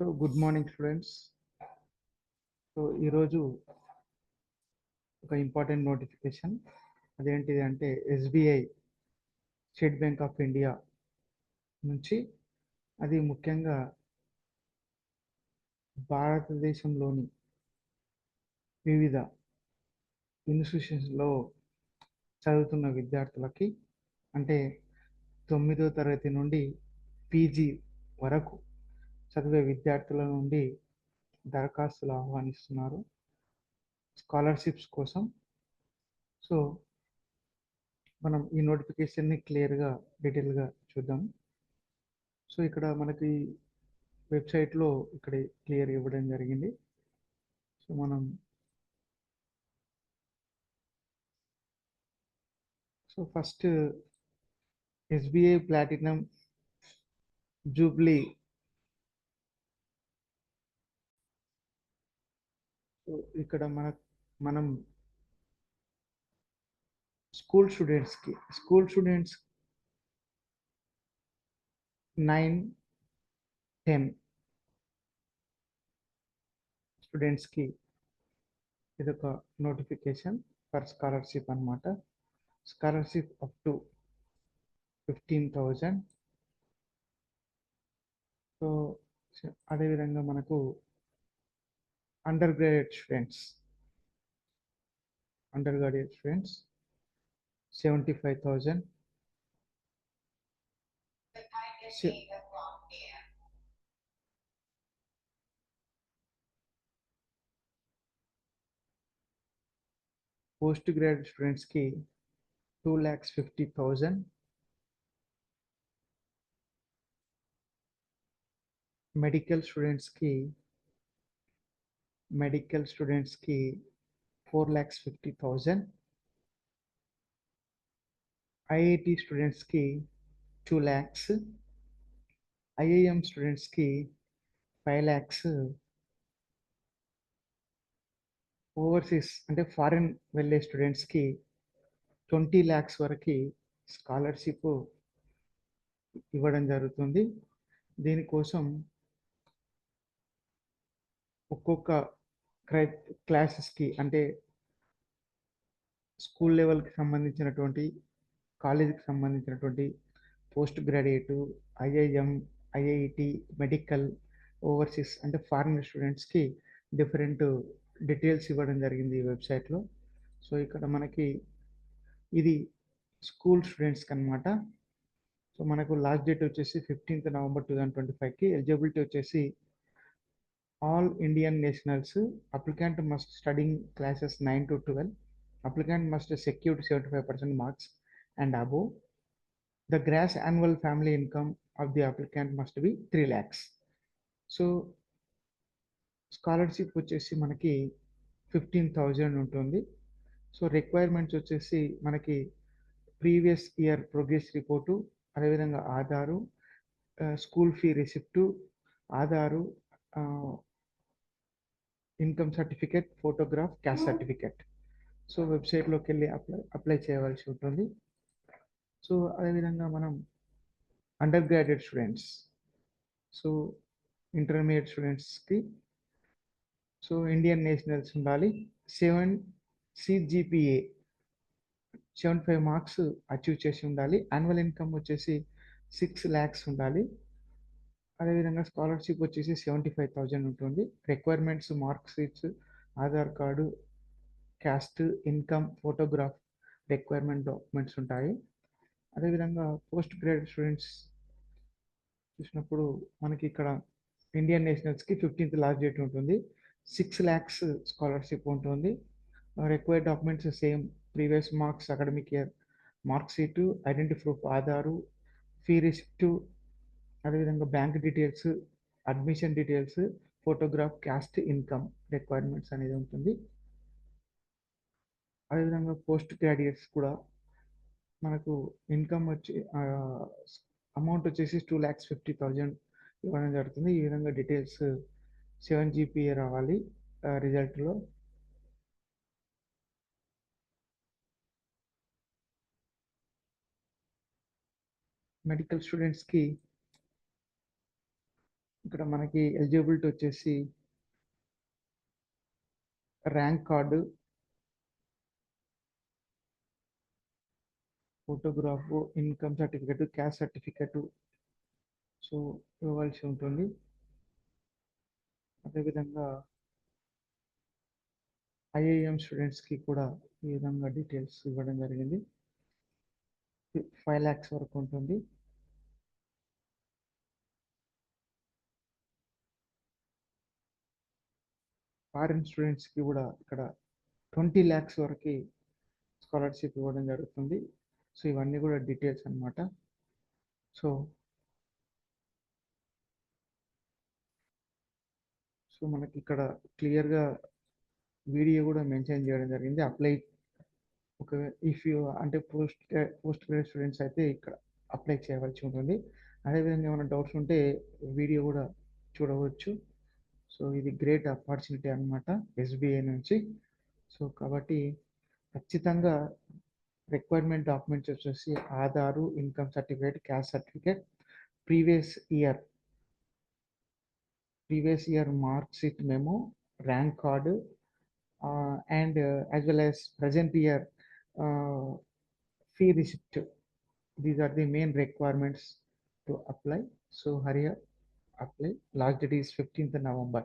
So good morning students so ఈరోజు ఒక important notification అదేంటిది అంటే SBI State Bank of India నుంచి అది ముఖ్యంగా భారతదేశంలోని వివిధ ఇన్స్టిట్యూషన్స్లో చదువుతున్న విద్యార్థులకి అంటే తొమ్మిదో తరగతి నుండి పీజీ వరకు చదివే విద్యార్థుల నుండి దరఖాస్తులు ఆహ్వానిస్తున్నారు. స్కాలర్షిప్స్ కోసం. సో మనం ఈ నోటిఫికేషన్ని క్లియర్గా డీటెయిల్గా చూద్దాం. సో ఇక్కడ మనకి వెబ్సైట్లో ఇక్కడ క్లియర్ ఇవ్వడం జరిగింది. సో మనం so first SBI platinum jubilee ఇక్కడ మన మనం స్కూల్ స్టూడెంట్స్కి స్కూల్ స్టూడెంట్స్ నైన్ టెన్ స్టూడెంట్స్కి ఇదొక నోటిఫికేషన్ ఫర్ స్కాలర్షిప్ అనమాట scholarship up to fifteen thousand so అదేవిధంగా మనకు undergraduate students undergraduate students seventy five thousand postgraduate స్టూడెంట్స్కి two lakhs fifty thousand medical స్టూడెంట్స్కి మెడికల్ స్టూడెంట్స్కి four lakhs fifty thousand IIT స్టూడెంట్స్కి two lakhs IIM స్టూడెంట్స్కి ఫైవ్ ల్యాక్స్ ఓవర్సీస్ అంటే foreign వెళ్ళే స్టూడెంట్స్కి ట్వంటీ ల్యాక్స్ వరకు స్కాలర్షిప్ ఇవ్వడం జరుగుతుంది. దీనికోసం ఒక్కొక్క క్రై క్లాసెస్కి అంటే స్కూల్ లెవెల్కి సంబంధించినటువంటి కాలేజీకి సంబంధించినటువంటి postgraduate IIM IIT medical overseas అంటే ఫారిన్ స్టూడెంట్స్కి డిఫరెంట్ డీటెయిల్స్ ఇవ్వడం జరిగింది ఈ వెబ్సైట్లో. సో ఇక్కడ మనకి ఇది స్కూల్ స్టూడెంట్స్కి అనమాట సో మనకు లాస్ట్ డేట్ వచ్చేసి fifteenth November two thousand twenty ఫైవ్కి ఎలిజిబిలిటీ వచ్చేసి all Indian nationals applicant must studying classes nine to twelve applicant must secured seventy five percent marks and above the gross annual family income of the applicant must be three lakhs so scholarship వచ్చేసి మనకి fifteen thousand ఉంటుంది. So requirements వచ్చేసి మనకి previous year progress report అదేవిధంగా Aadhaar school fee receipt Aadhaar income certificate photograph caste certificate. So వెబ్సైట్లోకి వెళ్ళి apply apply చేయవలసి ఉంటుంది. సో అదేవిధంగా మనం under graduate students. So intermediate స్టూడెంట్స్కి సో ఇండియన్ నేషనల్స్ ఉండాలి. Seven CGPA seventy five marks achieve చేసి ఉండాలి. యాన్యువల్ ఇన్కమ్ వచ్చేసి సిక్స్ ల్యాక్స్ ఉండాలి. అదేవిధంగా స్కాలర్షిప్ వచ్చేసి సెవెంటీ ఫైవ్ థౌజండ్ ఉంటుంది. Requirements mark sheets Aadhaar card caste income photograph requirement documents ఉంటాయి. అదేవిధంగా పోస్ట్ గ్రాడ్యుయేట్ స్టూడెంట్స్ చూసినప్పుడు మనకి ఇక్కడ ఇండియన్ నేషనల్స్కి ఫిఫ్టీన్త్ లాస్ట్ డేట్ ఉంటుంది. సిక్స్ ల్యాక్స్ స్కాలర్షిప్ ఉంటుంది. Required documents same previous marks academic year mark sheet identity proof Aadhaar fee receipt అదేవిధంగా bank details admission details photograph caste income requirements అనేది ఉంటుంది. అదేవిధంగా పోస్ట్ గ్రాడ్యుయేట్స్ కూడా మనకు ఇన్కమ్ వచ్చి అమౌంట్ వచ్చేసి టూ ల్యాక్స్ ఫిఫ్టీ థౌజండ్ ఇవ్వడం జరుగుతుంది. ఈ విధంగా డీటెయిల్స్ సెవెన్ జీపీఏ రావాలి రిజల్ట్లో మెడికల్ స్టూడెంట్స్కి ఇక్కడ మనకి ఎలిజిబిలిటీ వచ్చేసి rank card photograph income certificate caste certificate so ఇవ్వాల్సి ఉంటుంది. అదేవిధంగా ఐఐఎం స్టూడెంట్స్కి కూడా ఈ విధంగా డీటెయిల్స్ ఇవ్వడం జరిగింది. ఫైవ్ ల్యాక్స్ వరకు ఉంటుంది. ఫారిన్ స్టూడెంట్స్కి కూడా ఇక్కడ ట్వంటీ ల్యాక్స్ వరకు స్కాలర్షిప్ ఇవ్వడం జరుగుతుంది. సో ఇవన్నీ కూడా డీటెయిల్స్ అన్నమాట. సో సో మనకి ఇక్కడ క్లియర్గా వీడియో కూడా మెన్షన్ చేయడం జరిగింది. అప్లై ఒక ఇఫ్ యూ అంటే పోస్ట్ పోస్ట్ గ్రాడ్యుయేట్ స్టూడెంట్స్ అయితే ఇక్కడ అప్లై చేయవలసి ఉంటుంది. అదేవిధంగా ఏమైనా డౌట్స్ ఉంటే వీడియో కూడా చూడవచ్చు. సో ఇది గ్రేట్ ఆపర్చునిటీ అనమాట ఎస్బీఐ నుంచి సో కాబట్టి ఖచ్చితంగా రిక్వైర్మెంట్ డాక్యుమెంట్స్ వచ్చేసి Aadhaar income certificate caste certificate previous year previous year mark sheet memo rank card and as well as present year fee receipt. These are the main requirements to apply. So hurry up, apply. Last date is 15th November.